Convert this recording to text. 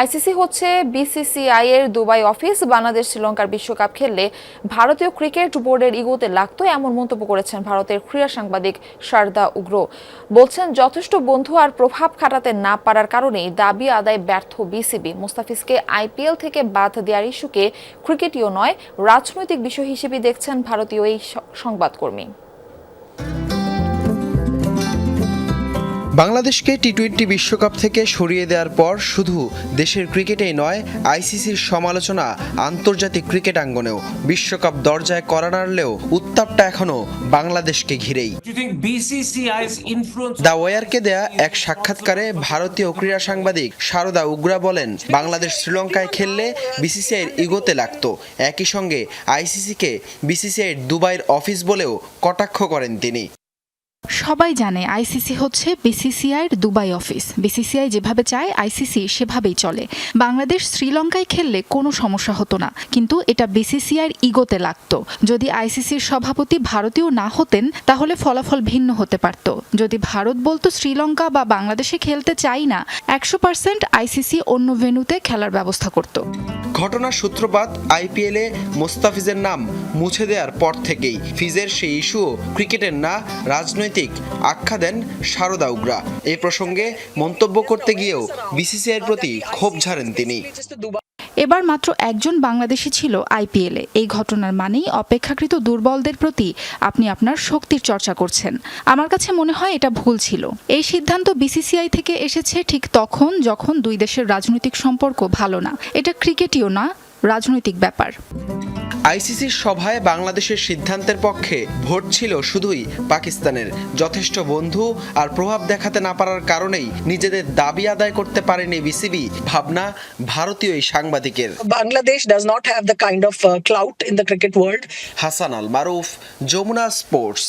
ICC হচ্ছে BCCI এর Dubai office. Bangladesh, শ্রীলঙ্কার বিশ্বকাপ খেললে ভারতীয় ক্রিকেট বোর্ডের ইগোতে লাগতো এমন মন্তব্য করেছেন ভারতের ক্রীড়া সাংবাদিক শারদা উগ্র। বলছেন, যথেষ্ট বন্ধু আর প্রভাব খাটাতে না পারার কারণেই দাবি আদায় ব্যর্থ বিসিবি। মুস্তাফিজকে আইপিএল থেকে বাদ দেওয়ার ইস্যুকে ক্রিকেটীয় নয়, রাজনৈতিক বিষয় হিসেবে দেখছেন ভারতীয় এই সংবাদকর্মী। বাংলাদেশকে টি টোয়েন্টি বিশ্বকাপ থেকে সরিয়ে দেওয়ার পর শুধু দেশের ক্রিকেটেই নয় আইসিসির সমালোচনা আন্তর্জাতিক ক্রিকেট আঙ্গনেও বিশ্বকাপ দরজায় করা নাড়লেও উত্তাপটা এখনও বাংলাদেশকে ঘিরেই। দ্য ওয়ারকে দেয়া এক সাক্ষাৎকারে ভারতীয় ক্রীড়া সাংবাদিক শারদা উগ্রা বলেন বাংলাদেশ শ্রীলঙ্কায় খেললে বিসিসিআইয়ের ইগোতে লাগতো। একই সঙ্গে আইসিসিকে বিসিসিআইয়ের দুবাইয়ের অফিস বলেও কটাক্ষ করেন তিনি। সবাই জানে আইসিসি হচ্ছে বিসিসিআইয়ের দুবাই অফিস। বিসিসিআই যেভাবে চায়, আইসিসি সেভাবেই চলে। বাংলাদেশ শ্রীলঙ্কায় খেললে কোনো সমস্যা হতো না, কিন্তু এটা বিসিসিআইয়ের ইগোতে লাগতো। যদি আইসিসির সভাপতি ভারতীয় না হতেন, তাহলে ফলাফল ভিন্ন হতে পারত। যদি ভারত বলতো শ্রীলঙ্কা বা বাংলাদেশে খেলতে চাই না, একশো পার্সেন্ট আইসিসি অন্য ভেন্যুতে খেলার ব্যবস্থা করত। ঘটনার সূত্রপাত আইপিএলে মোস্তাফিজের নাম মুছে দেওয়ার পর থেকেই ফিজের সেই ইস্যুও ক্রিকেটের না, রাজনৈতিক আখ্যা দেন শারদা উগ্রা। এ প্রসঙ্গে মন্তব্য করতে গিয়েও বিসিসিআইয়ের প্রতি ক্ষোভ ঝাড়েন তিনি। এবার মাত্র একজন বাংলাদেশি ছিল আইপিএলে এই ঘটনার মানেই অপেক্ষাকৃত দুর্বলদের প্রতি আপনি আপনার শক্তির চর্চা করছেন। আমার কাছে মনে হয় এটা ভুল ছিল। এই সিদ্ধান্ত বিসিসিআই থেকে এসেছে ঠিক তখন যখন দুই দেশের রাজনৈতিক সম্পর্ক ভালো না। এটা ক্রিকেটীয় না, রাজনৈতিক ব্যাপার। আইসিসির সভায় বাংলাদেশের সিদ্ধান্তের পক্ষে ভোট ছিল শুধুই পাকিস্তানের। যথেষ্ট বন্ধু আর প্রভাব দেখাতে না পারার কারণেই নিজেদের দাবি আদায় করতে পারেনি বিসিবি। ভাবনা ভারতীয় এই সাংবাদিকের। Bangladesh does not have the kind of clout in the cricket world Hasan Al Maruf Jamuna sports.